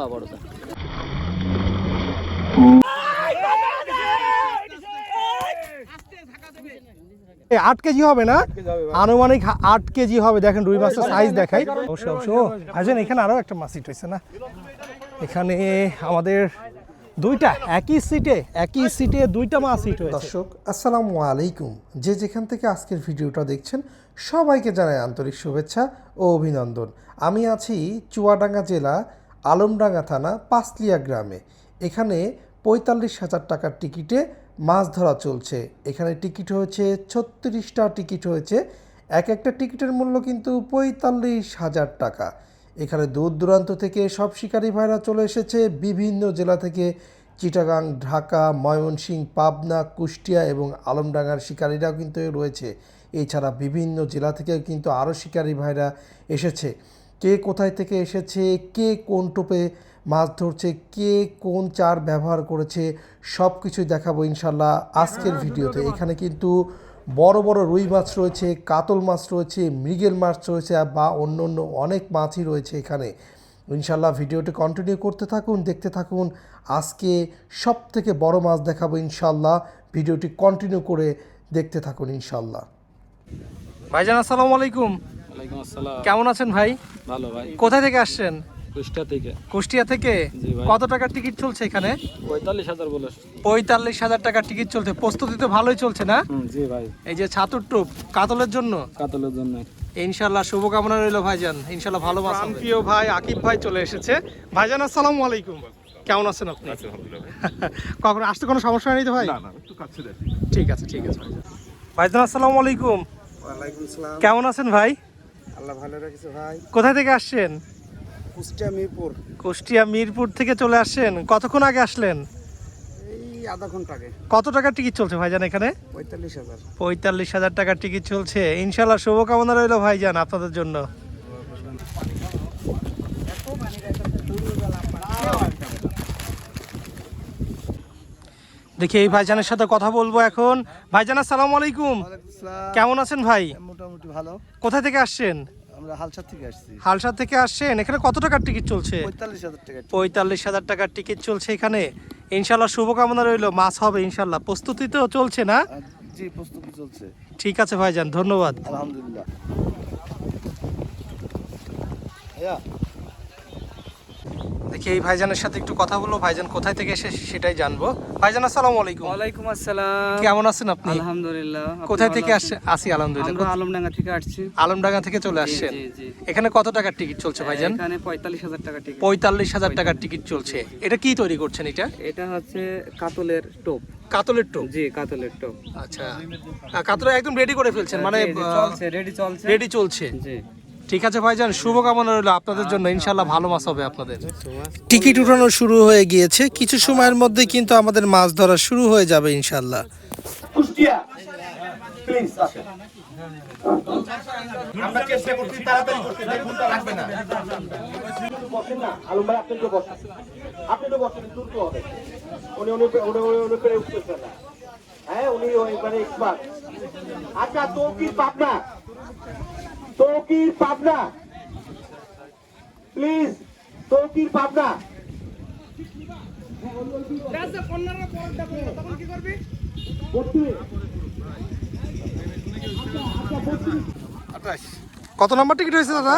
হ্যাঁ বড়টা আট কেজি হবে না? আনুমানিক আট কেজি হবে। দেখেন রুই মাছের সাইজ দেখাই। অবশ্যই অবশ্যই ও, এখানে আরও একটা মাছ হিট হয়েছে না? এখানে আমাদের দুইটা একই সিটে একই সিটে দুইটা মাছ হিট হয়েছে দর্শক আসসালামু আলাইকুম। যে যেখান থেকে আজকের ভিডিওটা দেখছেন সবাইকে জানাই আন্তরিক শুভেচ্ছা ও অভিনন্দন। আমি আছি চুয়াডাঙ্গা জেলা আলমডাঙ্গা থানা, পাঁচলিয়া গ্রামে। এখানে পঁয়তাল্লিশ হাজার টাকার টিকিটে মাছ ধরা চলছে। এখানে টিকিট হয়েছে ছত্রিশটা টিকিট হয়েছে। এক একটা টিকিটের মূল্য কিন্তু পঁয়তাল্লিশ হাজার টাকা। এখানে দূর দূরান্ত থেকে সব শিকারী ভাইরা চলে এসেছে। বিভিন্ন জেলা থেকে চিটাগাং, ঢাকা, ময়মনসিংহ, পাবনা, কুষ্টিয়া এবং আলমডাঙ্গার শিকারীরাও কিন্তু রয়েছে। এছাড়া বিভিন্ন জেলা থেকে কিন্তু আরও শিকারী ভাইরা এসেছে। কে কোথায় থেকে এসেছে, কে কোন টোপে মাছ ধরছে, কে কোন চার ব্যবহার করেছে সব কিছুই দেখাবো ইনশাল্লাহ আজকের ভিডিওতে। এখানে কিন্তু বড় বড় রুই মাছ রয়েছে, কাতল মাছ রয়েছে, মৃগেল মাছ রয়েছে, বা অন্য অন্য অনেক মাছই রয়েছে এখানে। ইনশাল্লাহ ভিডিওটি কন্টিনিউ করতে থাকুন, দেখতে থাকুন। আজকে সব থেকে বড় মাছ দেখাবো ইনশাল্লাহ ভিডিওটি কন্টিনিউ করে দেখতে থাকুন ইনশাল্লাহ ভাইজান, আসসালামু আলাইকুম। ওয়ালাইকুম আসসালাম। কেমন আছেন ভাই? ভালো ভাই। কোথায় থেকে আসছেন? থেকে। কুষ্টিয়া থেকে? কত টাকার টিকিট চলছে এখানে? পঁয়তাল্লিশ হাজার বলে পঁয়তাল্লিশ হাজার টাকার টিকিট চলছে। প্রস্তুতি তো ভালোই চলছে না? হুম জি ভাই। এই যে ছাতুর টুপ কাতলের জন্য? কাতলের জন্য। ইনশাল্লাহ শুভকামনা রইল ভাইজান। ইনশাল্লাহ ভালো মাছ হবে। প্রিয় ভাই আকিব ভাই চলে এসেছে। ভাইজান আসসালামু আলাইকুম। কেমন আছেন আপনি? কখন আসতে কোনো সমস্যা নেই তো ভাই? ঠিক আছে ঠিক আছে। ভাইজান। আসসালামু আলাইকুম। কেমন আছেন ভাই? আল্লাহ ভালো রাখছে ভাই। কোথায় থেকে আসছেন? কুষ্টিয়া মিরপুর। কুষ্টিয়া মিরপুর থেকে চলে আসছেন। কতক্ষণ আগে আসলেন? এই আধা ঘণ্টা আগে। কত টাকার টিকিট চলছে ভাইজান এখানে? পঁয়তাল্লিশ হাজার। পঁয়তাল্লিশ হাজার টাকার টিকিট চলছে। ইনশাল্লাহ শুভকামনা রইল ভাইজান আপনাদের জন্য। দেখি এই ভাইজানের সাথে কথা বলব এখন। ভাইজান আসসালামু আলাইকুম। কেমন আছেন ভাই? মোটামুটি ভালো। কোথায় থেকে আসছেন? আমরা হালসার থেকে আসছি। হালসার থেকে আসছেন। এখানে কত টাকার টিকিট চলছে? পঁয়তাল্লিশ হাজার টাকা পঁয়তাল্লিশ হাজার টাকার টিকিট চলছে এখানে। ইনশাল্লাহ শুভকামনা রইল। মাছ হবে ইনশাল্লাহ প্রস্তুতি তো চলছে না? জি প্রস্তুতি চলছে। ঠিক আছে ভাইজান ধন্যবাদ। আলহামদুলিল্লাহ। দেখি এই ভাইজানের সাথে একটু কথা বলব। ভাইজান কোথায় থেকে এসে সেটাই জানব। ভাইজান আসসালামু আলাইকুম। ওয়ালাইকুম আসসালাম। কেমন আছেন আপনি? আলহামদুলিল্লাহ কোথায় থেকে আসছে আসি আলহামদুলিল্লাহ। আমরা আলমডাঙ্গা থেকে আসছি। আলমডাঙ্গা থেকে চলে আসছেন। এখানে কত টাকার টিকিট চলছে ভাইজান? এখানে পঁয়তাল্লিশ হাজার টাকা টিকিট। পঁয়তাল্লিশ হাজার টাকার টিকিট চলছে। এটা কি তৈরি করছেন এটা? এটা হচ্ছে কাতলের টোপ। কাতলের টোপ? জি কাতলের টোপ। আচ্ছা। আহ, কাতলা একদম রেডি করে ফেলছেন? মানে চলছে রেডি চলছে। রেডি চলছে। জি। ঠিক আছে ভাইজান শুভকামনা রইল আপনাদের জন্য। ইনশাল্লাহ ভালো মাছ হবে আপনাদের। টিকিট উঠানো শুরু হয়ে গিয়েছে। কিছু সময়ের মধ্যে কিন্তু আমাদের মাছ ধরা শুরু হয়ে যাবে ইনশাল্লাহ আমরা চেষ্টা করছি তাড়াতাড়ি করতে দেখুনটা না বসেন না। আলম ভাই আপনি তো বসেন। আপনি তো বসেন দ্রুত হবে। উনি উনি উনি উনি উনি করে উঠতেছেন না। হ্যাঁ উনি ওই মানে এক্সপার্ট আচ্ছা তৌকির পাবনা? তৌকির পাবনা। প্লিজ তৌকির পাবনা। কত? নম্বর টিকিট হয়েছে দাদা?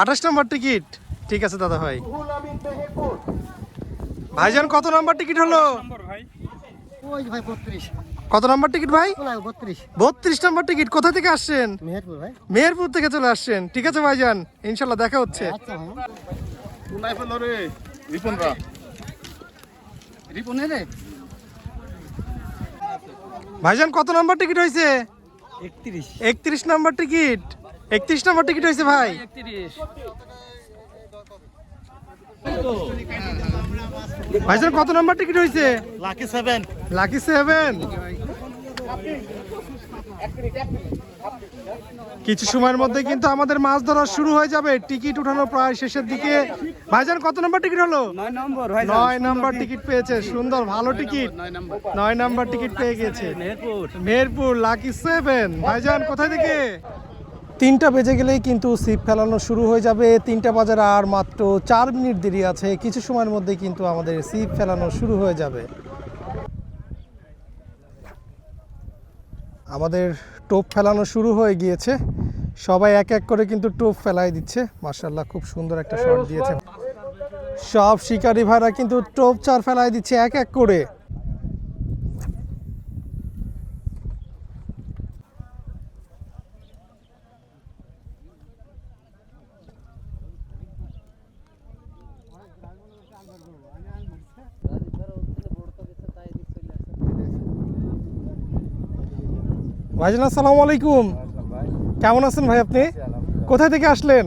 আঠাশ নম্বর টিকিট। ঠিক আছে দাদা ভাই। ভাইজান কত নম্বর টিকিট হলো? ওই ভাই বত্রিশ। কত নম্বর টিকিট ভাই? বত্রিশ। নম্বর টিকিট কোথা থেকে আসছেন? মেহেরপুর ভাই। মেহেরপুর থেকে চলে আসছেন। ঠিক আছে ভাইজান ইনশাল্লাহ দেখা হচ্ছে। আচ্ছা ভাইজান কত নম্বর টিকিট হয়েছে? একত্রিশ নম্বর টিকিট। একত্রিশ নম্বর টিকিট হয়েছে ভাই। ভাইজান কত নম্বর টিকিট হয়েছে? Lucky seven. Lucky seven. কিছু সময়ের মধ্যে কিন্তু আমাদের মাছ ধরা শুরু হয়ে যাবে। টিকিট উঠানো প্রায় শেষের দিকে। ভাইজান কত নম্বর টিকিট হলো? নয় নম্বর টিকিট পেয়েছে। সুন্দর ভালো টিকিট। নয় নাম্বার। টিকিট পেয়ে গেছে। মেহেরপুর। Lucky seven. ভাইজান কোথায় থেকে? তিনটা বেজে গেলেই কিন্তু সিপ ফেলানো শুরু হয়ে যাবে। তিনটা বাজার আর মাত্র চার মিনিট দেরি আছে। কিছু সময়ের মধ্যে কিন্তু আমাদের সিপ ফেলানো শুরু হয়ে যাবে। আমাদের টোপ ফেলানো শুরু হয়ে গিয়েছে। সবাই এক এক করে কিন্তু টোপ ফেলাই দিচ্ছে। মার্শাল্লাহ খুব সুন্দর একটা শট দিয়েছে। সব শিকারি ভাইরা কিন্তু টোপ চার ফেলাই দিচ্ছে এক এক করে। ভাইজান আসসালামু আলাইকুম। কেমন আছেন ভাই আপনি? কোথায় থেকে আসলেন?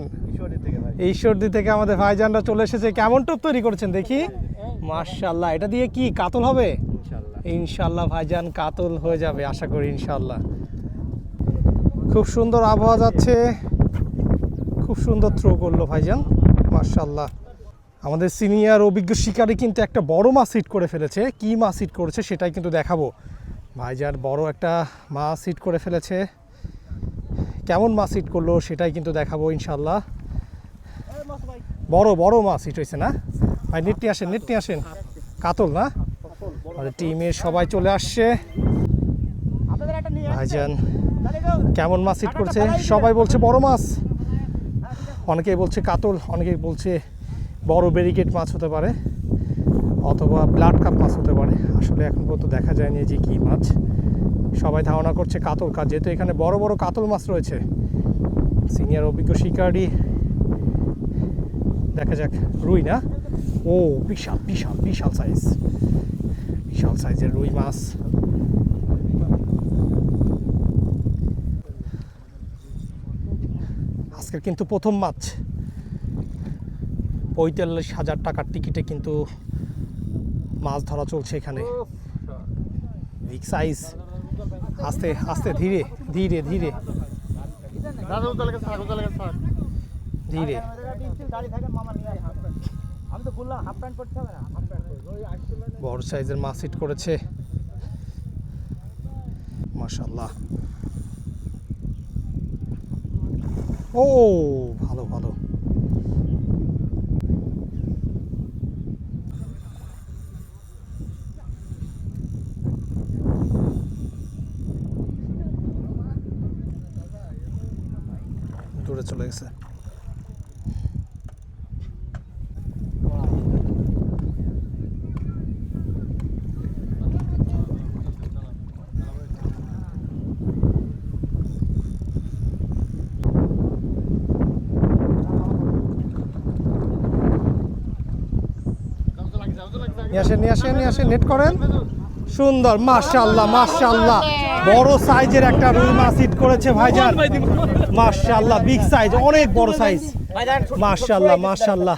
ঈশ্বরদী থেকে আমাদের ভাইজানরা চলে এসেছে। কেমন টোপ তৈরি করেছেন দেখি? মার্শাল্লাহ এটা দিয়ে কি কাতল হবে? ইনশাল্লাহ ভাইজান কাতল হয়ে যাবে আশা করি ইনশাল্লাহ খুব সুন্দর আবহাওয়া যাচ্ছে। খুব সুন্দর থ্রো করল ভাইজান মার্শাল্লাহ আমাদের সিনিয়র অভিজ্ঞ শিকারী কিন্তু একটা বড় মাছ হিট করে ফেলেছে। কি মাছ হিট করেছে সেটাই কিন্তু দেখাবো। ভাইজান বড় একটা মাছ হিট করে ফেলেছে। কেমন মাছ হিট করল সেটাই কিন্তু দেখাবো ইনশাল্লাহ বড় বড় মাছ হিট হয়েছে না? ভাই নেট নিয়ে আসেন নেট নিয়ে আসেন। কাতল না? টিমের সবাই চলে আসছে। ভাইজান, কেমন মাছ হিট করছে? সবাই বলছে বড় মাছ। অনেকেই বলছে কাতল, অনেকেই বলছে বড় ব্যারিকেড মাছ হতে পারে। অথবা ব্লাড কাপ মাছ হতে পারে। আসলে এখন পর্যন্ত দেখা যায়নি যে কী মাছ। সবাই ধারণা করছে কাতল। কাজ যেহেতু এখানে বড় বড় কাতল মাছ রয়েছে সিনিয়র অভিজ্ঞ শিকারি, দেখা যাক, রুই না? ও, বিশাল বিশাল বিশাল সাইজ বিশাল সাইজের রুই মাছ। আজকের কিন্তু প্রথম মাছ। পঁয়তাল্লিশ হাজার টাকার টিকিটে কিন্তু মাছ ধরা চলছে এখানে। বিগ সাইজ আস্তে আস্তে ধীরে ধীরে ধীরে। ধীরে। বড় সাইজের মাছ হিট করেছে। মাশাল্লাহ ও ভালো ভালো দূরে চলে গেছে নিয়ে আসেন নিয়ে আসেন নিয়ে আসেন নেট করেন। সুন্দর মাশাল্লাহ মাশাল্লাহ বড় সাইজের একটা রুই মাছ হিট করেছে ভাইজান। মাশাল্লাহ বিগ সাইজ অনেক বড় সাইজ মাশাল্লাহ মাশাল্লাহ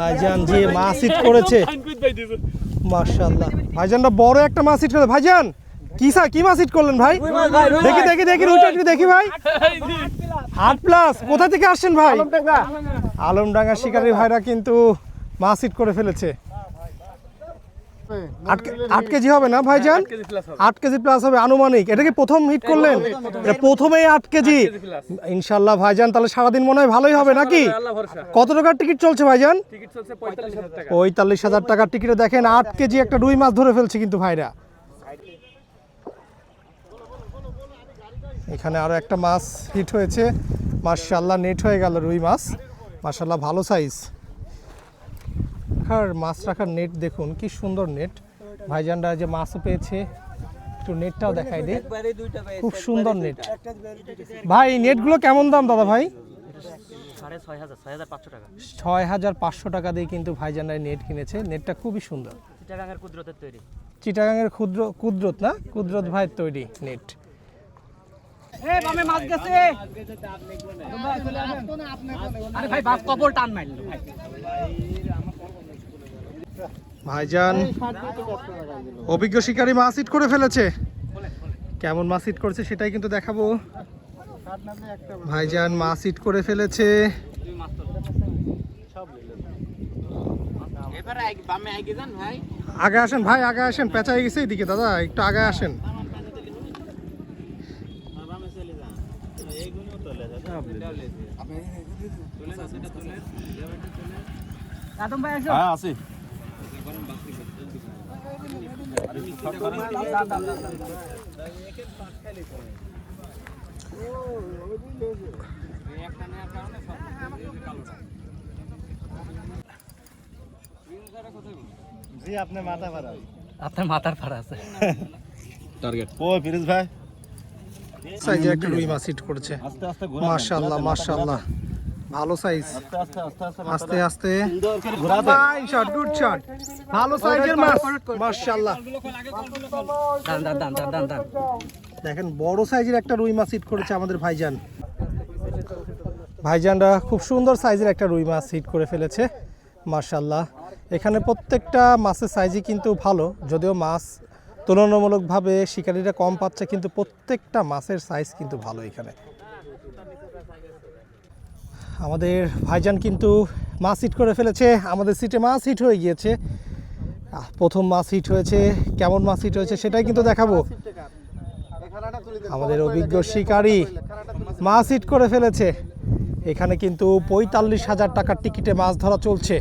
ভাইজান যে মাছ হিট করেছে। মাশাল্লাহ ভাইজানটা বড় একটা মাছ হিট করেছে। ভাইজান কি স্যার কি মাছ হিট করলেন ভাই? দেখি দেখি দেখি রুইটা একটু দেখি ভাই। আট প্লাস কোথা থেকে আসছেন ভাই? আলমডাঙ্গা। শিকারী ভাইরা কিন্তু মাছ হিট করে ফেলেছে। আট কেজি হবে না ভাইজান? আট কেজি প্লাস হবে। আনুমানিক। এটা কি প্রথম হিট করলেন? প্রথমেই আট কেজি। ইনশাল্লাহ ভাইজান তাহলে সারাদিন মনে হয় ভালোই হবে নাকি? কত টাকার টিকিট চলছে ভাইজান? পঁয়তাল্লিশ হাজার টাকার টিকিটে দেখেন আট কেজি একটা রুই মাছ ধরে ফেলছে কিন্তু ভাইরা। এখানে আরও একটা মাছ হিট হয়েছে। মার্শাল্লাহ নেট হয়ে গেল রুই মাছ। মার্শাল্লাহ ভালো সাইজ রাখার মাছ রাখার নেট দেখুন, কি সুন্দর নেট ভাইজানরা যে মাছও পেয়েছে, একটু নেটটাও দেখাই দে খুব সুন্দর নেট ভাই নেটগুলো কেমন দাম দাদা ভাই? ছয় হাজার পাঁচশো টাকা দিয়ে কিন্তু ভাইজানরা নেট কিনেছে। নেটটা খুবই সুন্দর। চিটাগাঙের ক্ষুদ্র, কুদরত না? কুদরত ভাইয়ের তৈরি নেট ভাই বাস কবল টান মারলো ভাইজান অভিজ্ঞ শিকারী মাছ হিট করে ফেলেছে। কেমন মাছ হিট করছে সেটাই কিন্তু দেখাবো। ভাইজান মাছ হিট করে ফেলেছে। আগে আসেন ভাই আগে আসেন পেঁচাই গেছে এদিকে দাদা একটু আগে আসেন। আদম ভাই আসো। হ্যাঁ আসি আছি। আপনার মাথার ভাড়া আছে। টার্গেট ও ফিরোজ ভাই। সাইজে একটা রুই মাছ হিট করেছে। আস্তে আস্তে মাশাআল্লাহ মাশাআল্লাহ। ভালো সাইজ আস্তে আস্তে আস্তে আস্তে আস্তে আস্তে। সুন্দর করে ঘোরাতে ফাইন শট গুড শট ভালো সাইজের মাছ। মাশাআল্লাহ। দান দান দান দান দান দান দেখেন বড় সাইজের একটা রুই মাছ হিট করেছে আমাদের ভাইজান। ভাইজানরা খুব সুন্দর সাইজের একটা রুই মাছ হিট করে ফেলেছে মার্শাল্লাহ এখানে প্রত্যেকটা মাছের সাইজই কিন্তু ভালো যদিও মাছ তুলনামূলকভাবে শিকারীরা কম পাচ্ছে কিন্তু প্রত্যেকটা মাছের সাইজ কিন্তু ভালো এখানে। আমাদের ভাইজান কিন্তু মাছ হিট করে ফেলেছে। আমাদের সিটে মাছ হিট হয়ে গিয়েছে। প্রথম মাছ হিট হয়েছে। কেমন মাছ হিট হয়েছে সেটাই কিন্তু দেখাবো। আমাদের অভিজ্ঞ শিকারী মাছ হিট করে ফেলেছে। এখানে কিন্তু পঁয়তাল্লিশ হাজার টাকার টিকিটে মাছ ধরা চলছে।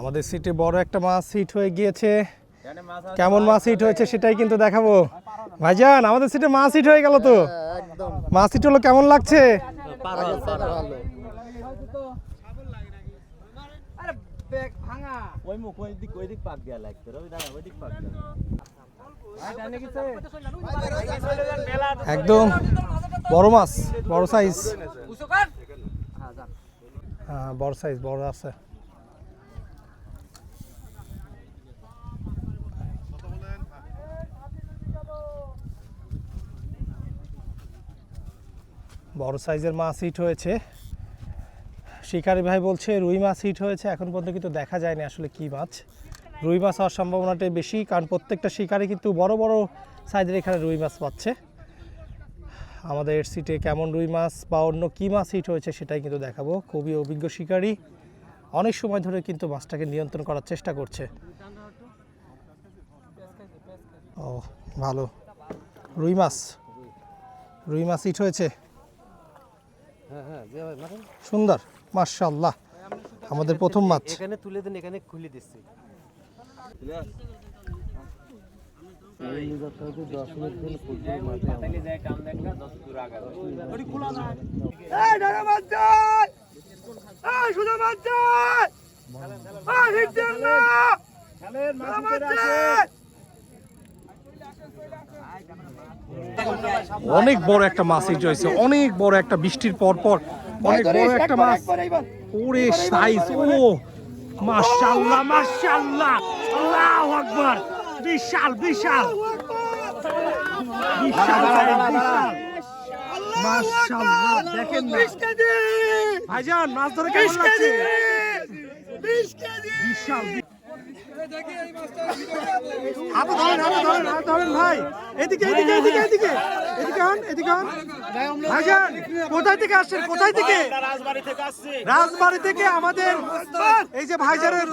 আমাদের সিটে বড় একটা মাছ হিট হয়ে গিয়েছে। কেমন মাছ হিট হয়েছে সেটাই কিন্তু দেখাবো। ভাইজান আমাদের সিটে মাছ হিট হয়ে গেল তো? মাছ হিট হলো কেমন লাগছে? আরে ব্যাগ ভাঙা। ওই মুখ ওই দিক ওই দিক পাক দেয়া লাগতো রবি দাদা ওই দিক পাক দেয়া। একদম বড় মাছ বড় সাইজ হ্যাঁ বড় সাইজ বড় আছে। বড় সাইজের মাছ হিট হয়েছে। শিকারি ভাই বলছে, রুই মাছ হিট হয়েছে, এখন পর্যন্ত কিন্তু দেখা যায়নি আসলে কি মাছ। রুই মাছ হওয়ার সম্ভাবনাটাই বেশি, কারণ প্রত্যেকটা শিকারি কিন্তু বড় বড় সাইজের এখানে রুই মাছ পাচ্ছে। আমাদের সিটে কেমন রুই মাছ বা অন্য কী মাছ হিট হয়েছে সেটাই কিন্তু দেখাবো। খুবই অভিজ্ঞ শিকারী, অনেক সময় ধরে কিন্তু মাছটাকে নিয়ন্ত্রণ করার চেষ্টা করছে। ও, ভালো। রুই মাছ রুই মাছ হিট হয়েছে। সুন্দর মার্শাল্লাহ আমাদের প্রথম মাছ। এখানে তুলে দেন এখানে খুলে দিচ্ছি। এই মাছ যায় এই সুজা মাছ যায় এই হিট দেন না মাছ যায় অনেক বড় একটা মাছ হিট হয়েছে। অনেক বড় একটা বৃষ্টির পর পর অনেক বড় একটা মাছ। ওরে সাইজ ও মাশাআল্লাহ মাশাআল্লাহ আল্লাহু আকবার। বিশাল বিশাল। বিশাল মাশাআল্লাহ দেখেন না। ভাইজান মাছ ধরে কেমন লাগছে? বিশাল হাতে ধরেন হাতে ধরেন হাতে ধরেন ভাই। এদিকে এদিকে এদিকে এদিকে। এদিকে এদিকে কোথায় থেকে আসছেন? কোথায় থেকে? রাজবাড়ি থেকে আমাদের এই যে ভাইজানের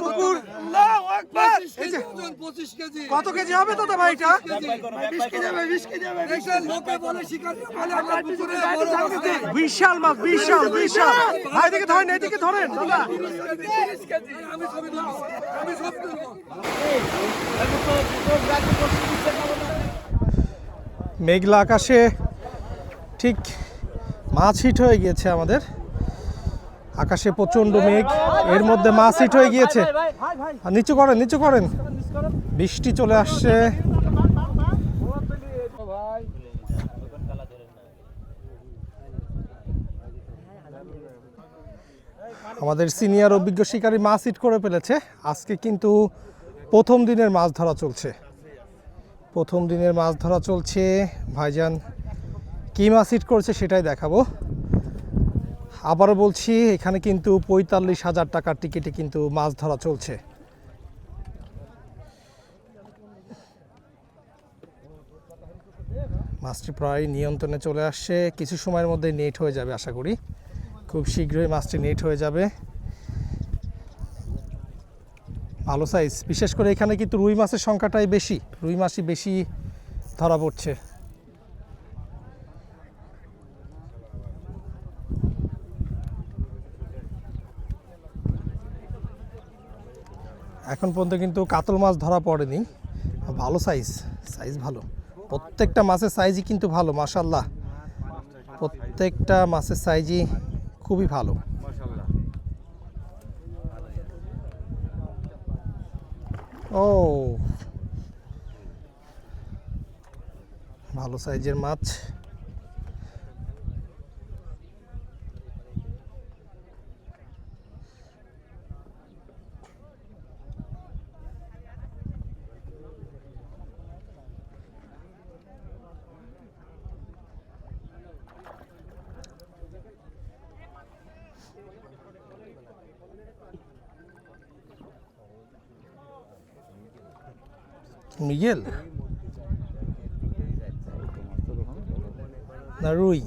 কত কেজি হবে দাদা ভাই এটা বিশাল মাছ, বিশাল বিশাল। ভাই, এদিকে ধরেন এদিকে ধরেন, দাদা। মেঘলা আকাশে ঠিক মাছ হিট হয়ে গিয়েছে আমাদের। আকাশে প্রচণ্ড মেঘ, এর মধ্যে মাছ হিট হয়ে গিয়েছে। নিচু করেন নিচু করেন। বৃষ্টি চলে আসছে। আমাদের সিনিয়র অভিজ্ঞ শিকারী মাছ হিট করে ফেলেছে। আজকে কিন্তু প্রথম দিনের মাছ ধরা চলছে। প্রথম দিনের মাছ ধরা চলছে। ভাইজান কী মাছ হিট করেছে সেটাই দেখাবো। আবারও বলছি, এখানে কিন্তু পঁয়তাল্লিশ হাজার টাকার টিকিটে কিন্তু মাছ ধরা চলছে। মাছটি প্রায় নিয়ন্ত্রণে চলে আসছে। কিছু সময়ের মধ্যে নেট হয়ে যাবে, আশা করি। খুব শীঘ্রই মাছটি নেট হয়ে যাবে। ভালো সাইজ বিশেষ করে এখানে কিন্তু রুই মাছের সংখ্যাটাই বেশি। রুই মাছই বেশি ধরা পড়ছে। এখন পর্যন্ত কিন্তু কাতল মাছ ধরা পড়েনি। ভালো সাইজ সাইজ ভালো। প্রত্যেকটা মাছের সাইজই কিন্তু ভালো মাশাল্লাহ প্রত্যেকটা মাছের সাইজই খুবই ভালো ও ভালো সাইজের মাছ। মিগেল না রুই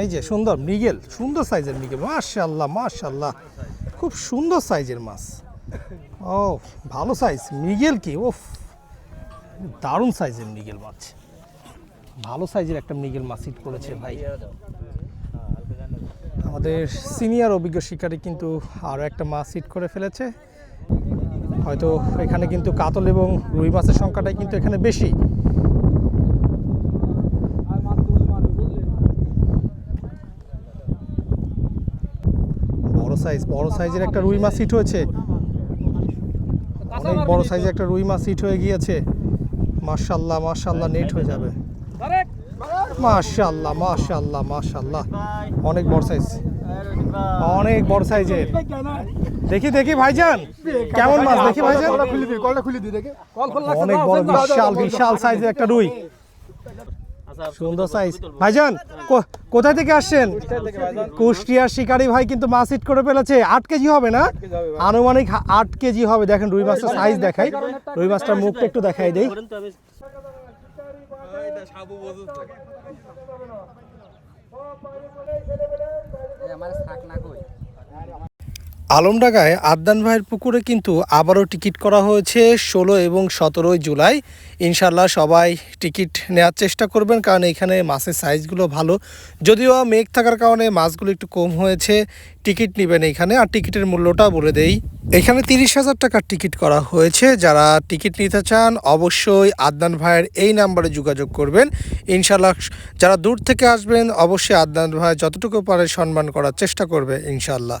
এই যে সুন্দর মিগেল সুন্দর সাইজের মিগেল মাশাল্লাহ মাশাল্লাহ খুব সুন্দর সাইজের মাছ। ও, ভালো সাইজ। মিগেল কি? ওফ দারুণ সাইজের মিগেল মাছ। ভালো সাইজের একটা মিগেল মাছ হিট করেছে ভাই। আমাদের সিনিয়র অভিজ্ঞ শিকারী কিন্তু আরও একটা মাছ হিট করে ফেলেছে। হয়তো এখানে কিন্তু কাতল এবং রুই মাছের সংখ্যাটাই কিন্তু এখানে বেশি। বড় সাইজ বড় সাইজের একটা রুই মাছ হিট হয়েছে। অনেক বড় সাইজের একটা রুই মাছ হিট হয়ে গিয়েছে। মার্শাল্লাহ মার্শাল্লাহ নেট হয়ে যাবে। মার্শাল্লাহ মার্শাল্লাহ মার্শাল্লাহ অনেক বড় সাইজ অনেক বড় সাইজের দেখি দেখি, ভাইজান। কেমন মাছ? দেখি, ভাইজান। অনেক বড়, বিশাল বিশাল সাইজের একটা রুই। সুন্দর সাইজ ভাইজান, কো- কোথায় থেকে আসছেন? কুষ্টিয়ার শিকারি ভাই কিন্তু মাছ হিট করে ফেলেছে। আট কেজি হবে না? আনুমানিক আট কেজি হবে। দেখেন, রুই মাছটার সাইজ দেখাই। রুই মাছটার মুখটা একটু দেখাই দেই। আমার শাক না কই আলমডাঙ্গায় আদনান ভাইয়ের পুকুরে কিন্তু আবারও টিকিট করা হয়েছে ষোলো এবং সতেরোই জুলাই। ইনশাল্লাহ সবাই টিকিট নেওয়ার চেষ্টা করবেন কারণ এখানে মাছের সাইজগুলো ভালো। যদিও মেঘ থাকার কারণে মাছগুলো একটু কম হয়েছে। টিকিট নেবেন এখানে। আর টিকিটের মূল্যটা বলে দেই। এখানে তিরিশ হাজার টাকার টিকিট করা হয়েছে। যারা টিকিট নিতে চান অবশ্যই আদনান ভাইয়ের এই নাম্বারে যোগাযোগ করবেন। ইনশাল্লাহ যারা দূর থেকে আসবেন অবশ্যই আদনান ভাই যতটুকু পারে সম্মান করার চেষ্টা করবে ইনশাল্লাহ